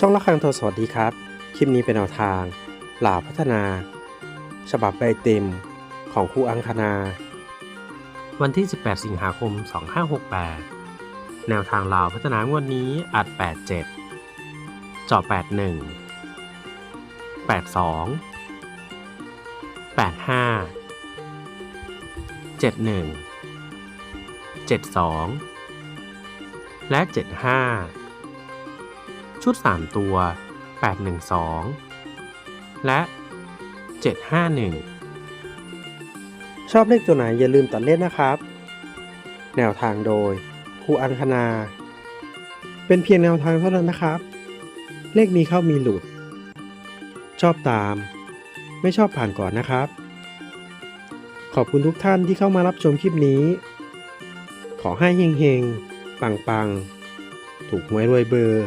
ช่องละครังโทรสวัสดีครับ คลิปนี้เป็นแนวทางหลาพัฒนา ฉบับใบเต็มของครูอังคณา วันที่ 18 สิงหาคม 2568 แนวทางลาวพัฒนางวดนี้อัด 87จาะ81 82 85 71 72 และ 75 ชุด 3 ตัว 812 และ 751 ชอบเลขตัวไหนอย่าลืมตัดเล่นนะครับ แนวทางโดยครูอังคณา เป็นเพียงแนวทางเท่านั้นนะครับ เลขมีเข้ามีหลุด ชอบตาม ไม่ชอบผ่านก่อนนะครับ ขอบคุณทุกท่านที่เข้ามารับชมคลิปนี้ ขอให้เฮงๆ ปังๆ ถูกหวยรวยเบอร์